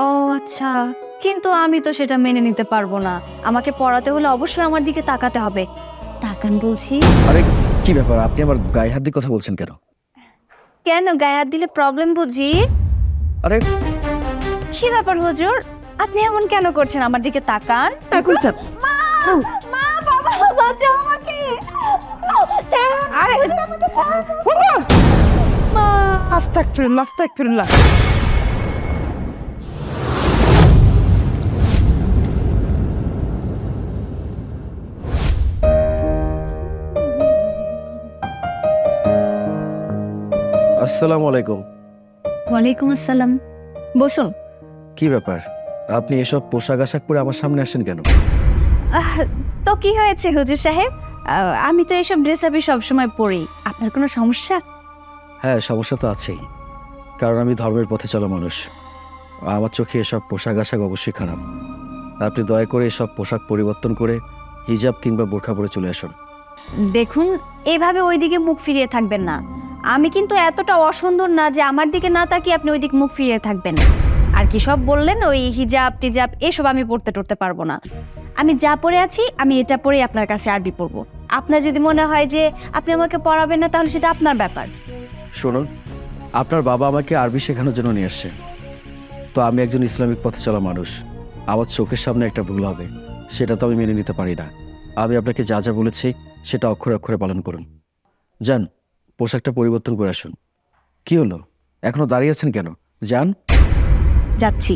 ও আচ্ছা। কিন্তু আমি তো সেটা মেনে নিতে পারব না। আমাকে পড়াতে হলে অবশ্যই আমার দিকে তাকাতে হবে। তাকান বলছি। আরে কি ব্যাপার? আপনি আমার গায়ে হাত দিয়ে কথা বলছেন কেন? কেন গায়ে হাত দিলে প্রবলেম বুঝি? আরে। কি ব্যাপার হুজুর? আপনি এমন কেন করছেন? আমার দিকে তাকান। তাকুল চাপ। মা বাবা বাঁচাও আমাকে। আরে। মা। আস্তাগফিরুল্লাহ আস্তাগফিরুল্লাহ। আসসালামু আলাইকুম। ওয়ালাইকুম আসসালাম। বসুন। কি ব্যাপার? আপনি এসব পোশাক আশাক পরে আমার সামনে আসেন কেন? আহ, তো কি হয়েছে হুজুর সাহেব? আহ, আমি তো এসব ড্রেস আপই সবসময় পরি। আপনার কোনো সমস্যা? হ্যাঁ সমস্যা তো আছেই। কারণ আমি ধর্মের পথে চলা মানুষ। আমার চোখে এসব পোশাক আশাক অবশ্যই খারাপ। আপনি দয়া করে এসব পোশাক পরিবর্তন করে হিজাব কিংবা বোরখা পরে চলে আসুন। দেখুন এভাবে ওইদিকে মুখ ফিরিয়ে থাকবেন না। আমি কিন্তু এতটা অসুন্দর না যে আমার দিকে না তাকিয়ে আপনি ওইদিকে মুখ ফিরিয়ে থাকবেন। আর কি সব বললেন, ওই হিজাব টিজাব, এসব আমি পড়তে টরতে পারব না। আমি যা পরে আছি, আমি এটা পরেই আপনার কাছে আরবি পড়ব। আপনার যদি মনে হয় যে আপনি আমাকে পড়াবেন না, তাহলে সেটা আপনার ব্যাপার। শুনুন, আপনার বাবা আমাকে আরবি শেখানোর জন্য নিয়ে আসছে। তো আমি একজন ইসলামিক পথে চলা মানুষ। আমার চোখের সামনে একটা ভুল হবে, সেটা তো আমি মেনে নিতে পারি না। আমি আপনাকে যা যা বলেছি, সেটা অক্ষরে অক্ষরে পালন করুন। যান পোশাকটা পরিবর্তন করে আসুন। কি হলো? এখনও দাঁড়িয়ে আছেন কেন? যান। যাচ্ছি।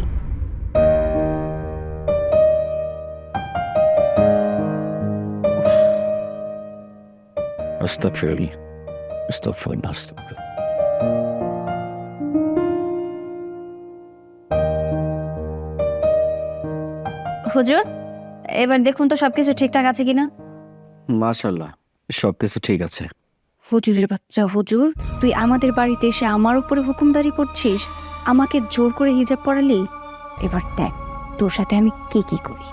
আস্তাগফিরুল্লাহ আস্তাগফিরুল্লাহ আস্তাগফিরুল্লাহ হুজুর এবার দেখুন তো সবকিছু ঠিকঠাক আছে কিনা? মাশাল্লাহ সবকিছু ঠিক আছে। হুজুরের বাচ্চা, হুজুর, তুই আমাদের বাড়িতে এসে আমার উপরে হুকুমদারি করছিস? আমাকে জোর করে হিজাব পড়ালি এবার দেখ, তোর সাথে আমি কি কি করি।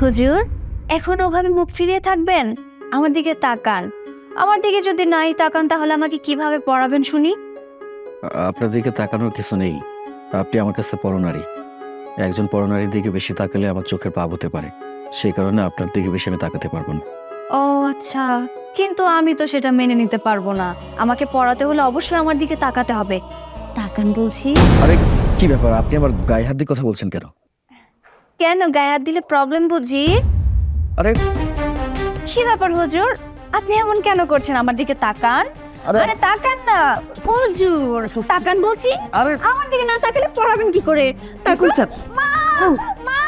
হুজুর, এখন ওভাবে মুখ ফিরিয়ে থাকবেন? আমার দিকে তাকান। আমার দিকে যদি নাই তাকান, তাহলে আমাকে কীভাবে পড়াবেন শুনি? আপনার দিকে তাকানোর কিছু নেই। আপনি আমার কাছে পরনারী। একজন পরনারীর দিকে বেশি তাকালে আমার চোখের পাপ হতে পারে। সেই কারণে আপনার দিকে বেশি আমি তাকাতে পারব না। ও আচ্ছা। কিন্তু আমি তো সেটা মেনে নিতে পারব না। আমাকে পড়াতে হলে অবশ্যই আমার দিকে তাকাতে হবে। তাকান বলছি। আরে কি ব্যাপার? আপনি আমার গায়ে হাত দিয়ে কথা বলছেন কেন? কেন গায়ে হাত দিলে প্রবলেম বুঝি? আরে। কি ব্যাপার হুজুর? আপনি এমন কেন করছেন? আমার দিকে তাকান। আরে। তাকান না। হুজুর তাকান বলছি। আরে। আমার দিকে না তাকালে পড়াবেন কি করে? চাপ মা মা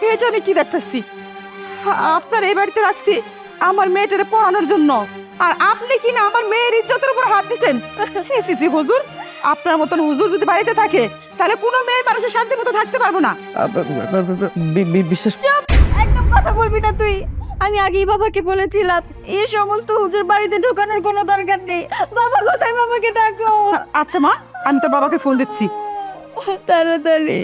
এটা আমি কি দেখতেছি? আপনার এই বাড়িতে রাখছি আমার মেয়েটারে পড়ানোর জন্য। আর আপনি কি না আমার মেয়ের ইজ্জতের উপর হাত দিছেন? সি সি সি হুজুর। আপনার মতন হুজুর যদি বাড়িতে থাকে তাহলে কোনো মেয়ে মানুষের শান্তি মতো থাকতে পারব না। বি- বি- বিশ্বাস একদম কথা বলবি না তুই। আমি আগেই বাবাকে বলেছিলাম এই সমস্ত হুজুর বাড়িতে ঢোকানোর কোনো দরকার নেই। বাবা কোথায় বাবাকে ডাকো? আচ্ছা মা। আমি তোর বাবাকে ফোন দিচ্ছি। তাড়াতাড়ি।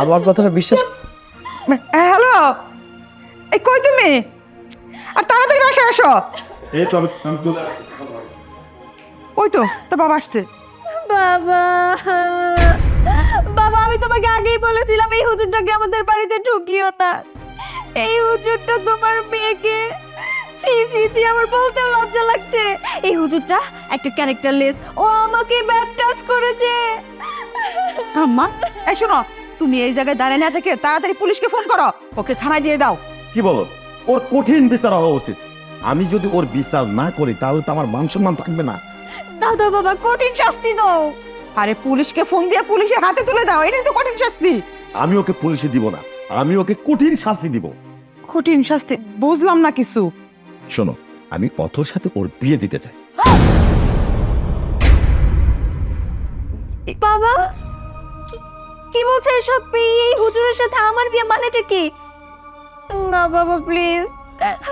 আমার কথাটা বিশ্বাস হ্যালো? এই কই তুমি? আর তাড়াতাড়ি বাসায় আসো। এই তো আমি আমি ওই তো তোর বাবা আসছে। বাবা বাবা আমি তোমাকে আগেই বলেছিলাম এই হুজুরটাকে আমাদের বাড়িতে ঢুকিও না। এই হুজুরটা তোমার মেয়েকে ছি ছি ছি আমার বলতেও লজ্জা লাগছে। এই হুজুরটা একটা ক্যারেক্টারলেস। ও আমাকে ব্যাড টাচ করেছে। আম্মা এই শোনো তুমি এই জায়গায় দাঁড়িয়ে না থেকে তাড়াতাড়ি পুলিশকে ফোন করো। ওকে থানায় দিয়ে দাও। কি বলো? ওর কঠিন বিচার হওয়া উচিত। আমি যদি ওর বিচার না করি তাহলে তো আমার মান সম্মান থাকবে না। দাও দাও বাবা কঠিন শাস্তি দাও। আরে পুলিশকে ফোন দিয়ে পুলিশের হাতে তুলে দাও। এটাই তো কঠিন শাস্তি। আমি ওকে পুলিশে দিব না। আমি ওকে কঠিন শাস্তি দিব। কঠিন শাস্তি বুঝলাম না কিছু। শোনো আমি অথর সাথে ওর বিয়ে দিতে চাই। বাবা কি- বলছো এসব? এই হুজুরের সাথে আমার বিয়ে মানেটা কি? না বাবা প্লিজ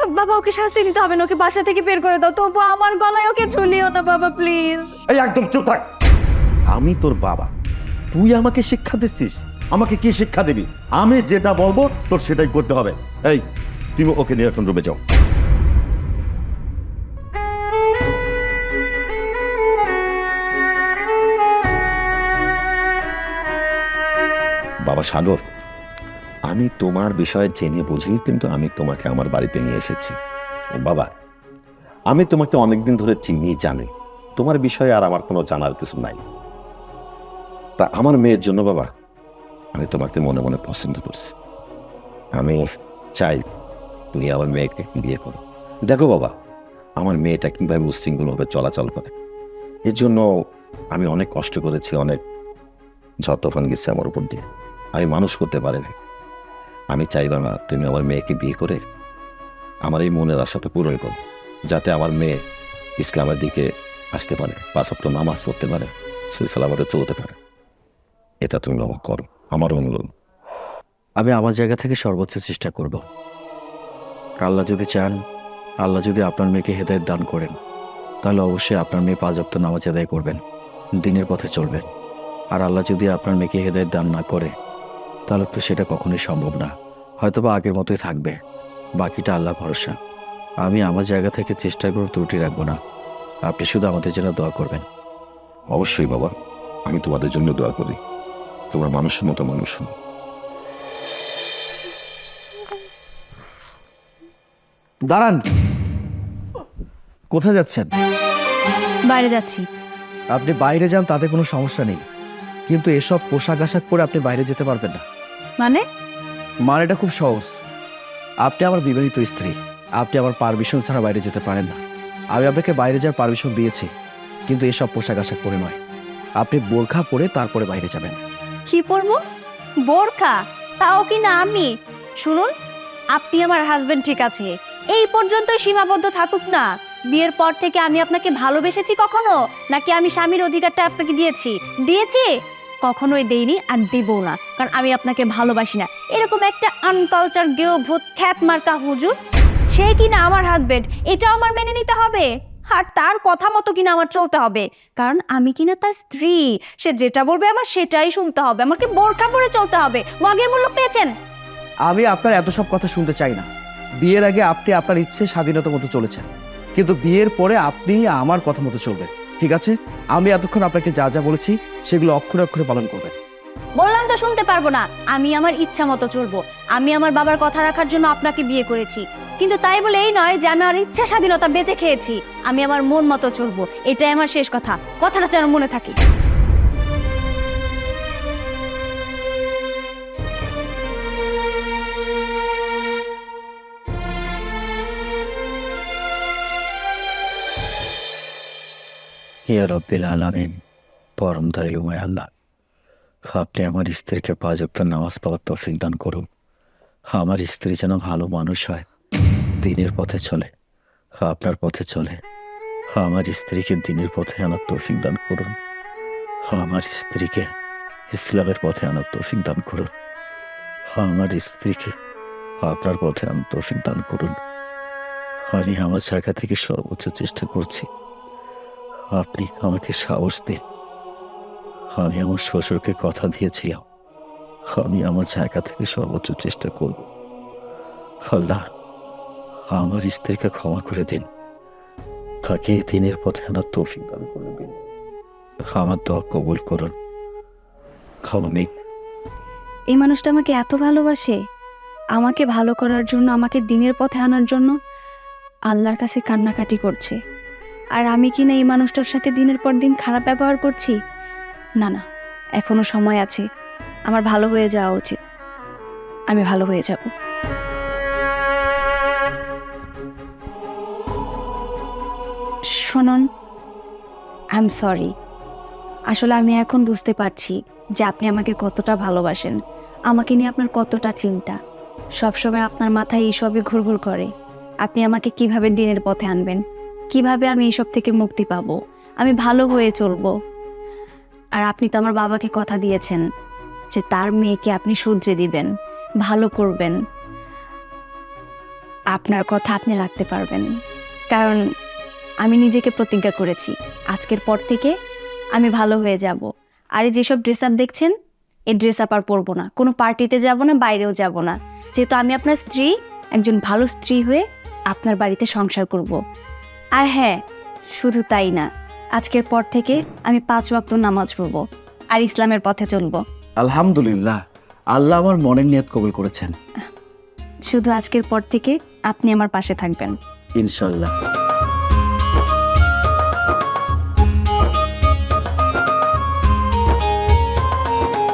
বাবা ওকে শাস্তি দিতে হবে না ওকে বাসা থেকে বের করে দাও। তবু আমার গলায় ওকে ঝুলিও না বাবা প্লিজ এই একদম চুপ থাক। আমি তোর বাবা। তুই আমাকে শিক্ষা দিচ্ছিস। আমাকে কি শিক্ষা দিবি? আমি যেটা বলব তোর সেটাই করতে হবে। এই তুমি ওকে নিয়ে এখন রুমে যাও। বাবা সাগর, আমি তোমার বিষয়ে জেনে বুঝি, কিন্তু আমি তোমাকে আমার বাড়িতে নিয়ে এসেছি। বাবা, আমি তোমাকে অনেকদিন ধরে চিনি, জানি। তোমার বিষয়ে আর আমার কোনো জানার কিছু নাই। তা আমার মেয়ের জন্য বাবা, আমি তোমাকে মনে মনে পছন্দ করছি। আমি চাই তুমি আমার মেয়েকে বিয়ে করো। দেখো বাবা, আমার মেয়েটা কীভাবে উশৃঙ্খলভাবে চলাচল করে। এর জন্য আমি অনেক কষ্ট করেছি, অনেক ঝড় তুফান গেছে আমার উপর দিয়ে। আমি মানুষ করতে পারিনি। আমি চাই না, তুমি আমার মেয়েকে বিয়ে করে আমার এই মনের আশাটা পূরণ করো, যাতে আমার মেয়ে ইসলামের দিকে আসতে পারে সপ্তাহ নামাজ পড়তে পারে সুই সালামতে চলতে পারে। এটা তুমি বাবা করো, আমার অনুরোধ। আমি আমার জায়গা থেকে সর্বোচ্চ চেষ্টা করব। আল্লাহ যদি চান, আল্লাহ যদি আপনার মেয়েকে হেদায়ত দান করেন, তাহলে অবশ্যই আপনার মেয়ে পাঁচ অক্ত নামাজ আদায় করবেন, দিনের পথে চলবেন। আর আল্লাহ যদি আপনার মেয়েকে হেদায়ত দান না করে তাহলে তো সেটা কখনোই সম্ভব না। হয়তোবা আগের মতোই থাকবে। বাকিটা আল্লাহ ভরসা। আমি আমার জায়গা থেকে চেষ্টা করে ত্রুটি রাখব না। আপনি শুধু আমাদের জন্য দোয়া করবেন। অবশ্যই বাবা আমি তোমাদের জন্য দোয়া করি। তোমরা মানুষের মতো মানুষ। দাঁড়ান। কোথায় যাচ্ছেন? বাইরে যাচ্ছি। আপনি বাইরে যান তাতে কোনো সমস্যা নেই। কিন্তু এসব পোশাক আশাক পরে আপনি বাইরে যেতে পারবেন না। মানে? মানেটা খুব সহজ। আপনি আমার বিবাহিত স্ত্রী। আপনি আমার পারমিশন ছাড়া বাইরে যেতে পারেন না। আমি আপনাকে বাইরে যাওয়ার পারমিশন দিয়েছি কিন্তু এসব পোশাক আশাক পরে নয়। আপনি বোরখা পরে তারপরে বাইরে যাবেন। কি পরবো? বোরখা? তাও কি না আমি? শুনুন আপনি আমার হাজবেন্ড ঠিক আছে। এই পর্যন্ত সীমাবদ্ধ থাকুক না। বিয়ের পর থেকে আমি আপনাকে ভালোবেসেছি কখনো? নাকি আমি স্বামীর অধিকারটা আপনাকে দিয়েছি? দিয়েছি? কখনোই দেইনি আর দেবও না, কারণ আমি আপনাকে ভালোবাসি না। এরকম একটা আনকালচার গেও ভূত খ্যাত মার্কা হুজুর, সে কিনা আমার হাজবেন্ড এটা আমার মেনে নিতে হবে। আর তার কথা মতো কিনা আমার চলতে হবে, কারণ আমি কিনা তার স্ত্রী। সে যেটা বলবে আমার সেটাই শুনতে হবে, আমাকে বোরখা পরে চলতে হবে। মগের মূল্য পেয়েছেন? আমি আপনার এত সব কথা শুনতে চাই না। বিয়ের আগে আপনি আপনার ইচ্ছে স্বাধীনতা মতো চলেছেন, কিন্তু বিয়ের পরে আপনি আমার কথা মতো চলবেন। ঠিক আছে? আমি এতক্ষণ আপনাকে যা যা বলেছি, সেগুলো অক্ষরে অক্ষরে পালন করবেন। বললাম তো শুনতে পারব না। আমি আমার ইচ্ছা মতো চলবো। আমি আমার বাবার কথা রাখার জন্য আপনাকে বিয়ে করেছি। কিন্তু তাই বলে এই নয় যে আমি আমার ইচ্ছা স্বাধীনতা বেঁচে খেয়েছি। আমি আমার মন মতো চলবো। এটাই আমার শেষ কথা। কথাটা যেন মনে থাকে। ইয়া রব্বিল আলামিন পরম দয়ালুময় আল্লাহ, আপনি আমার স্ত্রীকে পাঁচ নামাজ পাওয়ার তৌফিক দান করুন। আমার স্ত্রী যেন ভালো মানুষ হয়, দিনের পথে চলে, আপনার পথে চলে। আমার স্ত্রীকে দিনের পথে আনার তৌফিক দান করুন। আমার স্ত্রীকে ইসলামের পথে আনার তৌফিক দান করুন। আমার স্ত্রীকে আপনার পথে আনার তৌফিক দান করুন। আমি আমার জায়গা থেকে সর্বোচ্চ চেষ্টা করছি। আপনি আমাকে সাহস দিন। আমি আমার শ্বশুরকে কথা দিয়েছিলাম। আমি আমার জায়গা থেকে সর্বোচ্চ চেষ্টা করব। আল্লাহ, আমার স্ত্রীকে ক্ষমা করে দিন। তাকে দিনের পথে আনার তৌফিক দান করে দিন। আমার দোয়া কবুল করুন। নেই। এই মানুষটা আমাকে এত ভালোবাসে। আমাকে ভালো করার জন্য, আমাকে দিনের পথে আনার জন্য আল্লাহর কাছে কান্নাকাটি করছে। আর আমি কি না এই মানুষটার সাথে দিনের পর দিন খারাপ ব্যবহার করছি? না না, এখনও সময় আছে। আমার ভালো হয়ে যাওয়া উচিত। আমি ভালো হয়ে যাব। শুনুন আই এম সরি আসলে আমি এখন বুঝতে পারছি যে আপনি আমাকে কতটা ভালোবাসেন। আমাকে নিয়ে আপনার কতটা চিন্তা। সবসময় আপনার মাথায় এইসবই ঘুরঘুর করে। আপনি আমাকে কীভাবে দিনের পথে আনবেন? কীভাবে আমি এইসব থেকে মুক্তি পাবো? আমি ভালো হয়ে চলবো। আর আপনি তো আমার বাবাকে কথা দিয়েছেন যে তার মেয়েকে আপনি শুধরে দিবেন, ভালো করবেন। আপনার কথা আপনি রাখতে পারবেন। কারণ আমি নিজেকে প্রতিজ্ঞা করেছি, আজকের পর থেকে আমি ভালো হয়ে যাব। আর এই যেসব ড্রেস আপ দেখছেন, এই ড্রেস আপ আর পরবো না। কোনো পার্টিতে যাব না, বাইরেও যাব না। যেহেতু আমি আপনার স্ত্রী, একজন ভালো স্ত্রী হয়ে আপনার বাড়িতে সংসার করব। আর হ্যাঁ শুধু তাই না আজকের পর থেকে আমি পাঁচ ওয়াক্ত নামাজ পড়ব আর ইসলামের পথে চলবো। আলহামদুলিল্লাহ আল্লাহ আমার মনের নিয়ত কবুল করেছেন। শুধু আজকের পর থেকে আপনি আমার পাশে থাকবেন। ইনশাল্লাহ।